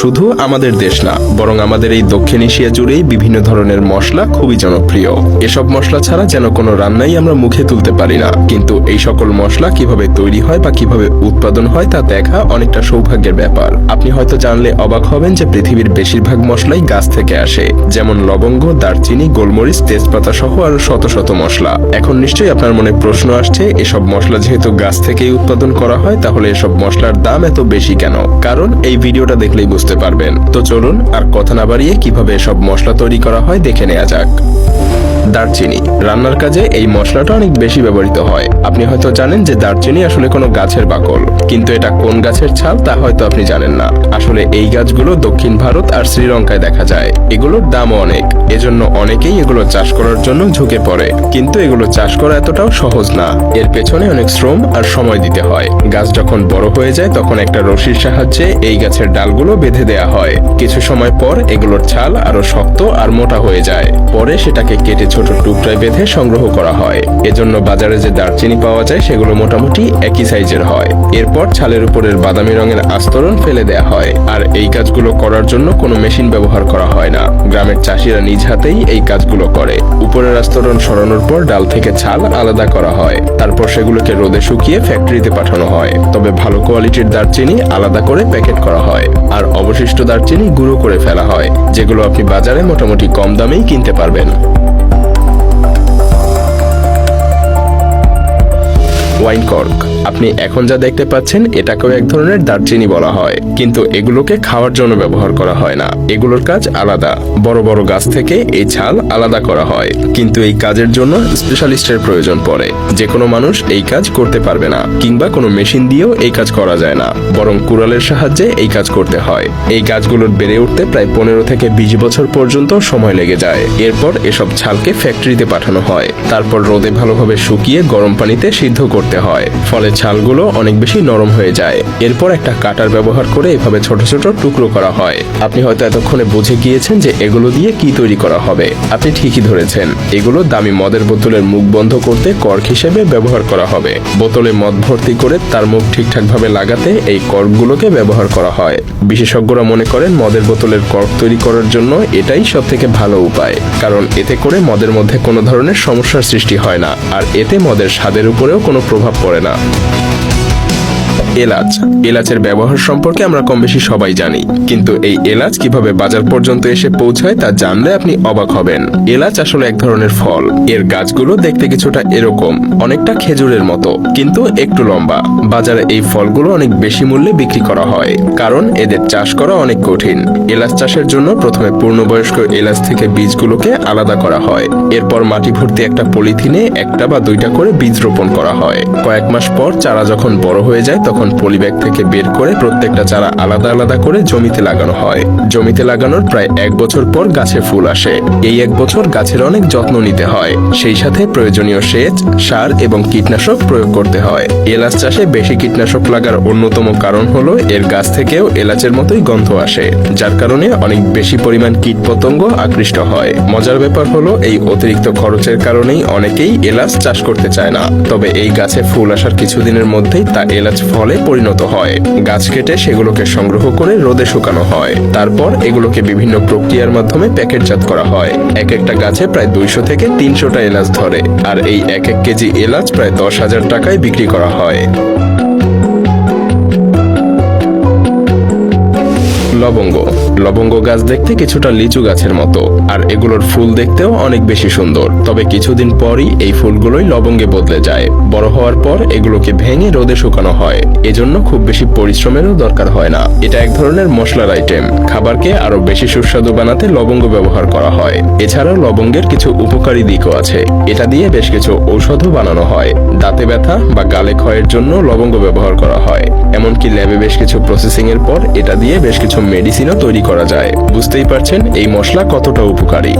শুধু আমাদের দেশ না, বরং আমাদের এই দক্ষিণ এশিয়া জুড়েই বিভিন্ন ধরনের মশলা খুবই জনপ্রিয়। এসব মশলা ছাড়া যেন কোনো রান্নাই আমরা মুখে তুলতে পারি না। কিন্তু এই সকল মশলা কীভাবে তৈরি হয় বা কীভাবে উৎপাদন হয় তা দেখা অনেকটা সৌভাগ্যের ব্যাপার। আপনি হয়তো জানলে অবাক হবেন যে পৃথিবীর বেশিরভাগ মশলাই গাছ থেকে আসে, যেমন লবঙ্গ, দারচিনি, গোলমরিচ, তেজপাতা সহ আরও শত শত মশলা। এখন নিশ্চয়ই আপনার মনে প্রশ্ন আসছে, এসব মশলা যেহেতু গাছ থেকেই উৎপাদন করা হয়, তাহলে এসব মশলার দাম এত বেশি কেন? কারণ এই ভিডিওটা দেখলেই বুঝতে পারবেন। তো চলুন আর কথা না বাড়িয়ে কীভাবে সব মশলা তৈরি করা হয় দেখে নেওয়া যাক। দারচিনি। রান্নার কাজে এই মশলাটা অনেক বেশি ব্যবহৃত হয়। আপনি হয়তো জানেন যে দারচিনি আসলে কোনো গাছের বাকল। কিন্তু এটা কোন গাছের ছাল তা হয়তো আপনি জানেন না। আসলে এই গাছগুলো দক্ষিণ ভারত আর শ্রীলঙ্কায় দেখা যায়। এগুলোর দামও অনেক। এজন্য অনেকেই এগুলো চাষ করার জন্য ঝুঁকে পড়ে। কিন্তু এগুলো চাষ করা এতটাও সহজ না। এর পেছনে অনেক শ্রম আর সময় দিতে হয়। গাছ যখন বড় হয়ে যায়, তখন একটা রশির সাহায্যে এই গাছের ডালগুলো বেঁধে দেয়া হয়। কিছু সময় পর এগুলোর ছাল আরও শক্ত আর মোটা হয়ে যায়। পরে সেটাকে কেটে ছোট টুকরায় বেঁধে সংগ্রহ করা হয়। এজন্য বাজারে যে দারচিনি পাওয়া যায়, সেগুলো মোটামুটি একই সাইজের হয়। এরপর ছালের উপরের বাদামি রঙের আস্তরণ ফেলে দেয়া হয়। আর এই কাজগুলো করার জন্য কোনো মেশিন ব্যবহার করা হয় না। গ্রামের চাষিরা নিজ হাতেই এই কাজগুলো করে। উপরের আস্তরণ সরানোর পর ডাল থেকে ছাল আলাদা করা হয়। তারপর সেগুলোকে রোদে শুকিয়ে ফ্যাক্টরিতে পাঠানো হয়। তবে ভালো কোয়ালিটির দারচিনি আলাদা করে প্যাকেট করা হয়। আর অবশিষ্ট দারচিনি গুঁড়ো করে ফেলা হয়, যেগুলো আপনি বাজারে মোটামুটি কম দামেই কিনতে পারবেন। ওয়াইন কর্ক আপনি এখন যা দেখতে পাচ্ছেন, এটাকেও এক ধরনের দারচিনি বলা হয়। কিন্তু এগুলোকে খাওয়ার জন্য ব্যবহার করা হয় না। এগুলোর কাজ আলাদা। বড় বড় গাছ থেকে এই ছাল আলাদা করা হয়। কিন্তু এই কাজের জন্য স্পেশালিস্টের প্রয়োজন পড়ে। যে কোনো মানুষ এই কাজ করতে পারবে না, কিংবা কোনো মেশিন দিয়েও এই কাজ করা যায় না। বরং কুড়ালের সাহায্যে এই কাজ করতে হয়। এই গাছগুলোর বেড়ে উঠতে প্রায় পনেরো থেকে বিশ বছর পর্যন্ত সময় লেগে যায়। এরপর এসব ছালকে ফ্যাক্টরিতে পাঠানো হয়। তারপর রোদে ভালোভাবে শুকিয়ে গরম পানিতে সিদ্ধ করতে হয়। ফলে ছালগুলো অনেক বেশি নরম হয়ে যায়। এরপর একটা কাটার ব্যবহার করে এভাবে ছোট ছোট টুকরো করা হয়। আপনি হয়তো এতক্ষণে বুঝে গিয়েছেন যে এগুলো দিয়ে কি তৈরি করা হবে। আপনি ঠিকই ধরেছেন। এগুলো দামি মদের বোতলের মুখ বন্ধ করতে কর্ক হিসেবে ব্যবহার করা হবে। বোতলে মদ ভর্তি করে তার মুখ ঠিকঠাকভাবে লাগাতে এই কর্কগুলোকে ব্যবহার করা হয়। বিশেষজ্ঞরা মনে করেন মদের বোতলের কর্ক তৈরি করার জন্য এটাই সব থেকে ভালো উপায়। কারণ এতে করে মদের মধ্যে কোনো ধরনের সমস্যার সৃষ্টি হয় না। আর এতে মদের স্বাদের উপরেও কোনো প্রভাব পড়ে না। Thank এলাচ। এলাচের ব্যবহার সম্পর্কে আমরা কম বেশি সবাই জানি। কিন্তু এই এলাচ কীভাবে বাজার পর্যন্ত এসে পৌঁছায় তা জানলে আপনি অবাক হবেন। এলাচ আসলে এক ধরনের ফল। এর গাছগুলো দেখতে কিছুটা এরকম, অনেকটা খেজুরের মতো, কিন্তু একটু লম্বা। বাজারে এই ফলগুলো অনেক বেশি মূল্যে বিক্রি করা হয়, কারণ এদের চাষ করা অনেক কঠিন। এলাচ চাষের জন্য প্রথমে পূর্ণবয়স্ক এলাচ থেকে বীজগুলোকে আলাদা করা হয়। এরপর মাটি ভর্তি একটা পলিথিনে একটা বা দুইটা করে বীজ রোপণ করা হয়। কয়েক মাস পর চারা যখন বড় হয়ে যায়, তখন পলিব্যাগ থেকে বের করে প্রত্যেকটা চারা আলাদা আলাদা করে জমিতে লাগানো হয়। জমিতে লাগানোর প্রায় এক বছর পর গাছে ফুল আসে। এই এক বছর গাছের অনেক যত্ন নিতে হয়। সেই সাথে প্রয়োজনীয় সেচ, সার এবং কীটনাশক প্রয়োগ করতে হয়। এলাচ চাষে বেশি কীটনাশক লাগার অন্যতম কারণ হলো এর গাছ থেকেও এলাচের মতোই গন্ধ আসে, যার কারণে অনেক বেশি পরিমাণ কীটপতঙ্গ আকৃষ্ট হয়। মজার ব্যাপার হলো এই অতিরিক্ত খরচের কারণেই অনেকেই এলাচ চাষ করতে চায় না। তবে এই গাছে ফুল আসার কিছুদিনের মধ্যেই তা এলাচ ফলে পরিণত হয়। গাছ কেটে সেগুলোকে সংগ্রহ করে রোদে শুকানো হয়। তারপর এগুলোকে বিভিন্ন প্রক্রিয়ার মাধ্যমে প্যাকেটজাত করা হয়। এক একটা গাছে প্রায় দুইশো থেকে তিনশোটা এলাচ ধরে। আর এই এক এক কেজি এলাচ প্রায় দশ হাজার টাকায় বিক্রি করা হয়। লবঙ্গ। লবঙ্গ গাছ দেখতে কিছুটা লিচু গাছের মতো, আর এগুলোর ফুল দেখতেও অনেক বেশি সুন্দর। তবে কিছুদিন পরই এই ফুলগুলোই লবঙ্গে বদলে যায়। বড় হওয়ার পর এগুলোকে ভেঙে রোদে শুকানো হয়। এজন্য খুব বেশি পরিশ্রমেরও দরকার হয় না। এটা এক ধরনের মশলার আইটেম খাবারকে আরও বেশি সুস্বাদু বানাতে লবঙ্গ ব্যবহার করা হয়। এছাড়াও লবঙ্গের কিছু উপকারী দিকও আছে। এটা দিয়ে বেশ কিছু ঔষধও বানানো হয়। দাঁতে ব্যথা বা গালে ক্ষয়ের জন্য লবঙ্গ ব্যবহার করা হয়। এমনকি ল্যাবে বেশ কিছু প্রসেসিং এর পর এটা দিয়ে বেশ কিছু মেডিসিনও তৈরি করা যায়। বুঝতেই পারছেন এই মশলা কতটা উপকারী।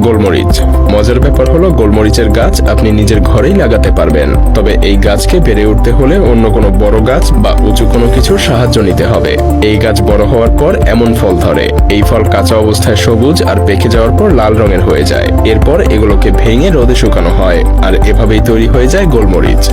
গোলমরিচ। মজার ব্যাপার হলো গোলমরিচের গাছ আপনি নিজের ঘরেই লাগাতে পারবেন। তবে এই গাছকে বেড়ে উঠতে হলে অন্য কোনো বড় গাছ বা উঁচু কোনো কিছুর সাহায্য নিতে হবে। এই গাছ বড় হওয়ার পর এমন ফল ধরে। এই ফল কাঁচা অবস্থায় সবুজ আর পেকে যাওয়ার পর লাল রঙের হয়ে যায়। এরপর এগুলোকে ভেঙে রোদে শুকানো হয়। আর এভাবেই তৈরি হয়ে যায় গোলমরিচ।